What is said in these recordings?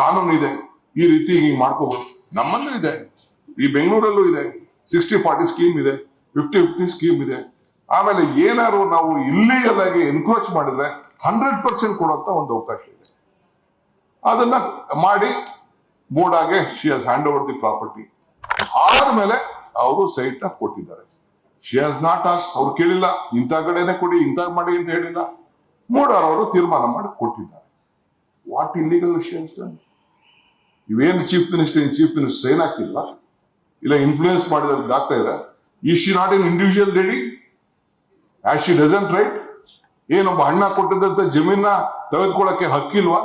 ಕಾನೂನು ಇದೆ. ಈ ರೀತಿ ಹಿಂಗ್ ಮಾಡ್ಕೋಬಹುದು ನಮ್ಮಲ್ಲೂ ಇದೆ. ಈ ಬೆಂಗಳೂರಲ್ಲೂ ಇದೆ. ಸಿಕ್ಸ್ಟಿ ಫಾರ್ಟಿ ಸ್ಕೀಮ್ ಇದೆ. ಫಿಫ್ಟಿ ಫಿಫ್ಟಿ ಸ್ಕೀಮ್ ಇದೆ. ಆಮೇಲೆ ಏನಾದ್ರು ನಾವು ಇಲ್ಲಿಗಲ್ ಆಗಿ ಎನ್ಕ್ರೋಚ್ ಮಾಡಿದ್ರೆ ಹಂಡ್ರೆಡ್ ಪರ್ಸೆಂಟ್ ಕೊಡುವಂತ ಒಂದು ಅವಕಾಶ ಇದೆ. ಅದನ್ನ ಮಾಡಿ ಮೂಡಾಗೆ she has hand over the property ಆದ್ಮೇಲೆ ಅವರು ಸೈಟ್ನ ಕೊಟ್ಟಿದ್ದಾರೆ. ಶಿ ಹಸ್ ನಾಟ್ ಆಸ್ಟ್ ಅವ್ರು ಕೇಳಿಲ್ಲ. ಇಂಥ ಕಡೆನೆ ಕೊಡಿ, ಇಂಥ ಮಾಡಿ ಅಂತ ಹೇಳಿಲ್ಲ. ಮೂಡಾರ್ ಅವರು ತೀರ್ಮಾನ ಮಾಡಿ ಕೊಟ್ಟಿದ್ದಾರೆ. ವಾಟ್ ಇಲ್ಲಿಗಲ್ ವಿಷಯ ಇವೇನು ಚೀಫ್ ಮಿನಿಸ್ಟರ್ ಚೀಫ್ ಮಿನಿಸ್ಟರ್ ಏನಾಗ್ತಿಲ್ಲ ಇಲ್ಲ ಇನ್ಫ್ಲೂಯೆನ್ಸ್ ಮಾಡಿದ ಆಗ್ತಾ ಇದೆ ಈ she not in individual lady as she doesn't right ಏನೊಬ್ಬ ಹಣ್ಣ ಕೊಟ್ಟಿದ್ದಂತ ಜಮೀನ ತೆಗೆದುಕೊಳ್ಳಕ್ಕೆ ಹಕ್ಕಿಲ್ವಾ?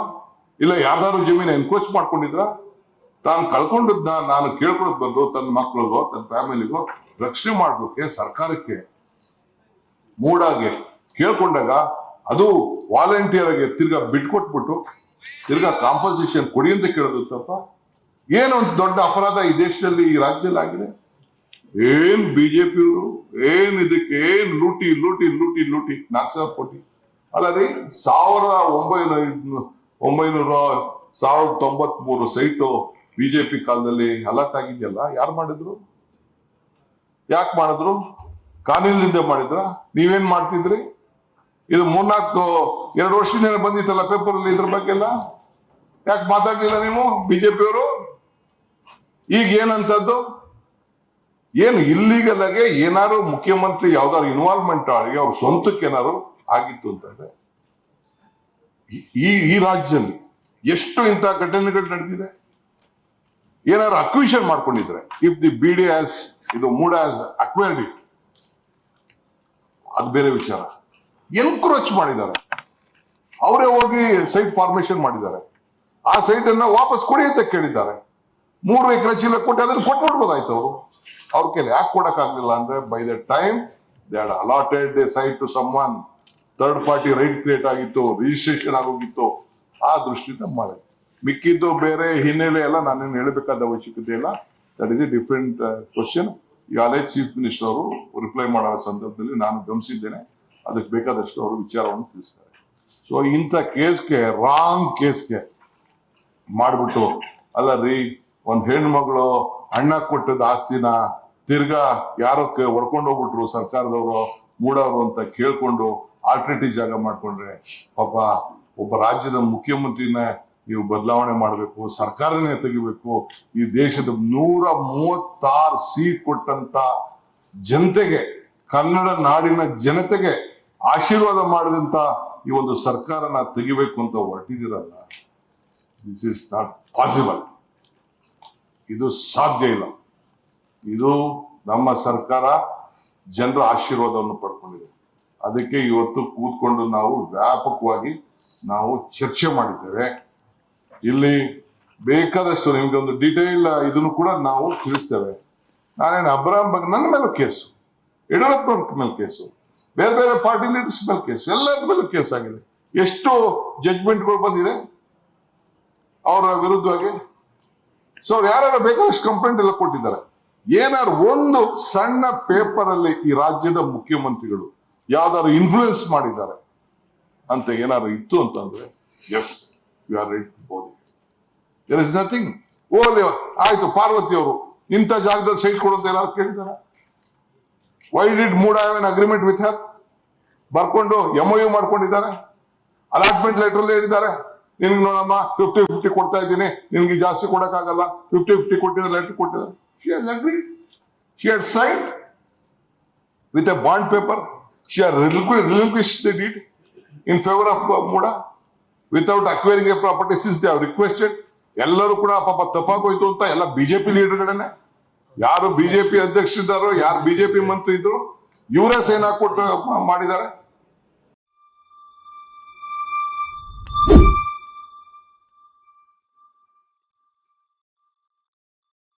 ಇಲ್ಲ ಯಾರ್ದಾರು ಜಮೀನ ಎನ್ಕ್ರೋಚ್ ಮಾಡ್ಕೊಂಡಿದ್ರ? ತಾನು ಕಳ್ಕೊಂಡದ್ನ, ನಾನು ಕೇಳ್ಕೊಳಕ್ ಬಂದು, ತನ್ನ ಮಕ್ಕಳಿಗೋ ತನ್ನ ಫ್ಯಾಮಿಲಿಗೋ ರಕ್ಷಣೆ ಮಾಡ್ಬೇಕೆ ಸರ್ಕಾರಕ್ಕೆ? ಮೂಡಾಗೆ ಕೇಳ್ಕೊಂಡಾಗ ಅದು ವಾಲಂಟಿಯರ್ ಆಗಿ ತಿರ್ಗಾ ಬಿಟ್ಕೊಟ್ಬಿಟ್ಟು ತಿರ್ಗಾ ಕಾಂಪನ್ಸೇಷನ್ ಕೊಡಿ ಅಂತ ಕೇಳೋದು ತಪ್ಪ. ಏನು ಒಂದು ದೊಡ್ಡ ಅಪರಾಧ ಈ ದೇಶದಲ್ಲಿ, ಈ ರಾಜ್ಯದಲ್ಲಿ ಆಗಿದೆ. ಏನ್ ಬಿಜೆಪಿ ಏನ್ ಇದಕ್ಕೆ, ಏನ್ ಲೂಟಿ ಲೂಟಿ ಲೂಟಿ ಲೂಟಿ ನಾಲ್ಕು ಸಾವಿರ ಕೋಟಿ. ಅಲ್ಲ ರೀ ಸಾವಿರ ಒಂಬೈನೂರ ಒಂಬೈನೂರ ಸಾವಿರದ ತೊಂಬತ್ ಮೂರು ಸೈಟು ಬಿಜೆಪಿ ಕಾಲದಲ್ಲಿ ಅಲರ್ಟ್ ಆಗಿದೆಯಲ್ಲ, ಯಾರು ಮಾಡಿದ್ರು? ಯಾಕೆ ಮಾಡಿದ್ರು? ಕಾನೂನಿನಿಂದ ಮಾಡಿದ್ರ? ನೀವೇನ್ ಮಾಡ್ತಿದ್ರಿ? ಇದು ಮೂರ್ನಾಲ್ಕು ಎರಡು ವರ್ಷದಿಂದ ಬಂದಿತ್ತಲ್ಲ ಪೇಪರ್ ಅಲ್ಲಿ ಇದ್ರ ಬಗ್ಗೆ ಎಲ್ಲ ಯಾಕೆ ಮಾತಾಡ್ಲಿಲ್ಲ ನೀವು ಬಿಜೆಪಿಯವರು? ಈಗ ಏನಂತದ್ದು? ಏನು ಇಲ್ಲಿಗಲ್ ಆಗಿ ಏನಾದ್ರು ಮುಖ್ಯಮಂತ್ರಿ ಯಾವ್ದಾರು ಇನ್ವಾಲ್ವ್ಮೆಂಟ್ ಆಗಿ ಅವ್ರ ಸ್ವಂತಕ್ಕೆ ಏನಾರು ಆಗಿತ್ತು ಅಂತಂದ್ರೆ ಈ ಈ ರಾಜ್ಯದಲ್ಲಿ ಎಷ್ಟು ಇಂಥ ಘಟನೆಗಳು ನಡೆದಿದೆ? ಏನಾದ್ರು ಅಕ್ವಿಷನ್ ಮಾಡ್ಕೊಂಡಿದ್ರೆ if the B D as ಇದು ಮೂಡ್ ಆಸ್ ಅಕ್ವೈರ್ಡ್ ಇಟ್ ಅದು ಬೇರೆ ವಿಚಾರ. ಎನ್ಕ್ರೋಚ್ ಮಾಡಿದ್ದಾರೆ. ಅವರೇ ಹೋಗಿ ಸೈಟ್ ಫಾರ್ಮೇಶನ್ ಮಾಡಿದ್ದಾರೆ. ಆ ಸೈಟ್ ಅನ್ನ ವಾಪಸ್ ಕೊಡಿ ಅಂತ ಕೇಳಿದ್ದಾರೆ. ಮೂರು ಎಕರೆ ಚೀಲ ಕೊಟ್ಟು ಅದನ್ನ ಕೊಟ್ಬಿಡ್ಬೋದಾಯ್ತು ಅವರು. ಅವ್ರ ಕೈಲಿ ಯಾಕೆ ಕೊಡಕ್ಕಾಗ್ಲಿಲ್ಲ ಅಂದ್ರೆ by the time they had allotted the site to someone third party right create ಆಗಿತ್ತು ರಿಜಿಸ್ಟ್ರೇಷನ್ ಆಗೋಗಿತ್ತು. ಆ ದೃಷ್ಟಿಯಿಂದ ಮಾಡಿ. ಮಿಕ್ಕಿದ್ದು ಬೇರೆ, ಹಿನ್ನೆಲೆ ಎಲ್ಲ ನಾನೇನು ಹೇಳಬೇಕಾದ ಅವಶ್ಯಕತೆ ಇಲ್ಲ. That is a different question ಈಗಾಗಲೇ ಚೀಫ್ ಮಿನಿಸ್ಟರ್ ಅವರು ರಿಪ್ಲೈ ಮಾಡೋ ಸಂದರ್ಭದಲ್ಲಿ ನಾನು ಗಮನಿಸಿದ್ದೇನೆ. ಅದಕ್ಕೆ ಬೇಕಾದಷ್ಟು ಅವರು ವಿಚಾರವನ್ನು ತಿಳಿಸ್ತಾರೆ ಸೊ ಇಂಥ ಕೇಸ್ಗೆ ರಾಂಗ್ ಕೇಸ್ಗೆ ಮಾಡ್ಬಿಟ್ಟು ಅಲ್ಲ ರೀ ಒಂದ್ ಹೆಣ್ಮಗಳು ಅಣ್ಣ ಕೊಟ್ಟದ ಆಸ್ತಿನ ತಿರ್ಗಾ ಹೊಡ್ಕೊಂಡು ಹೋಗ್ಬಿಟ್ರು ಸರ್ಕಾರದವರು ಮೂಡವರು ಅಂತ ಕೇಳ್ಕೊಂಡು ಆಲ್ಟರ್ನೇಟಿವ್ ಜಾಗ ಮಾಡ್ಕೊಂಡ್ರೆ, ಪಾಪ ಒಬ್ಬ ರಾಜ್ಯದ ಮುಖ್ಯಮಂತ್ರಿನ ನೀವು ಬದಲಾವಣೆ ಮಾಡಬೇಕು, ಸರ್ಕಾರನೇ ತೆಗಿಬೇಕು, ಈ ದೇಶದ ನೂರ ಮೂವತ್ತಾರು ಸೀಟ್ ಕೊಟ್ಟಂತ ಜನತೆಗೆ, ಕನ್ನಡ ನಾಡಿನ ಜನತೆಗೆ ಆಶೀರ್ವಾದ ಮಾಡಿದಂತ ಈ ಒಂದು ಸರ್ಕಾರನ ತೆಗಿಬೇಕು ಅಂತ ಹೊರಟಿದಿರಲ್ಲ ದಿಸ್ ಇಸ್ ನಾಟ್ ಪಾಸಿಬಲ್ ಇದು ಸಾಧ್ಯ ಇಲ್ಲ. ಇದು ನಮ್ಮ ಸರ್ಕಾರ ಜನರ ಆಶೀರ್ವಾದವನ್ನು ಪಡ್ಕೊಂಡಿದೆ. ಅದಕ್ಕೆ ಇವತ್ತು ಕೂತ್ಕೊಂಡು ನಾವು ವ್ಯಾಪಕವಾಗಿ ನಾವು ಚರ್ಚೆ ಮಾಡಿದ್ದೇವೆ. ಇಲ್ಲಿ ಬೇಕಾದಷ್ಟು ನಿಮ್ಗೆ ಒಂದು ಡೀಟೇಲ್ ಇದನ್ನು ಕೂಡ ನಾವು ತಿಳಿಸ್ತೇವೆ. ನಾನೇನು ಅಬ್ರಾಮ್ ಬಗ್ಗೆ ನನ್ನ ಮೇಲೂ ಕೇಸು ಯಡಿಯೂರಪ್ಪನವ್ರ ಮೇಲೆ ಕೇಸು. ಬೇರೆ ಬೇರೆ ಪಾರ್ಟಿ ಲೀಡರ್ಸ್ ಮೇಲೆ ಕೇಸ್ ಎಲ್ಲರ ಮೇಲೆ ಕೇಸ್ ಆಗಿದೆ. ಎಷ್ಟು ಜಡ್ಜ್ಮೆಂಟ್ಗಳು ಬಂದಿದೆ. ಅವರ ವಿರುದ್ಧವಾಗಿ. ಸೊ ಅವ್ರು ಯಾರು ಬೇಕಾದಷ್ಟು ಕಂಪ್ಲೇಂಟ್ ಎಲ್ಲ ಕೊಟ್ಟಿದ್ದಾರೆ. ಏನಾದ್ರು ಒಂದು ಸಣ್ಣ ಪೇಪರ್ ಅಲ್ಲಿ ಈ ರಾಜ್ಯದ ಮುಖ್ಯಮಂತ್ರಿಗಳು ಯಾವ್ದಾದ್ರು ಇನ್ಫ್ಲೂಯೆನ್ಸ್ ಮಾಡಿದ್ದಾರೆ ಅಂತ ಏನಾದ್ರು ಇತ್ತು ಅಂತಂದ್ರೆ yes you are right body there is nothing only ಆಯ್ತು ಪಾರ್ವತಿ ಅವರು ಇಂಥ ಜಾಗದಲ್ಲಿ ಸೈಟ್ ಕೊಡೋದು ಎಲ್ಲಾರು ಕೇಳಿದಾರೆ why did MUDA have an agreement with her ಬರ್ಕೊಂಡು ಎಂ ಯು ಮಾಡ್ಕೊಂಡಿದ್ದಾರೆ. ಅಲಾಟ್ಮೆಂಟ್ ಲೆಟರ್ ಅಲ್ಲಿ ಹೇಳಿದ್ದಾರೆ. ನಿನ್ಗೆ ನೋಡಮ್ಮ ಫಿಫ್ಟಿ ಫಿಫ್ಟಿ ಕೊಡ್ತಾ ಇದ್ದೀನಿ. ನಿನ್ಗೆ ಜಾಸ್ತಿ ಕೊಡೋಕ್ಕಾಗಲ್ಲ. ಫಿಫ್ಟಿ ಫಿಫ್ಟಿ ಕೊಟ್ಟಿದ್ದಾರೆ ಲೆಟರ್ ಕೊಟ್ಟಿದ್ದಾರೆ. She are agree she are sign with a bond paper she are relinquish the deed in favour of MUDA without acquiring a property Sis they requested ಎಲ್ಲರೂ ಕೂಡ ಪಾಪ ತಪ್ಪಾಗೋಯ್ತು ಅಂತ ಎಲ್ಲ ಬಿಜೆಪಿ ಲೀಡರ್ಗಳನ್ನೇ ಯಾರು ಬಿಜೆಪಿ ಅಧ್ಯಕ್ಷರಿದ್ದಾರೋ ಯಾರು BJP ಮಂತ್ರಿ ಇದ್ರು ಇವರೇ ಸೇನಾ ಕೊಟ್ಟು ಮಾಡಿದ್ದಾರೆ.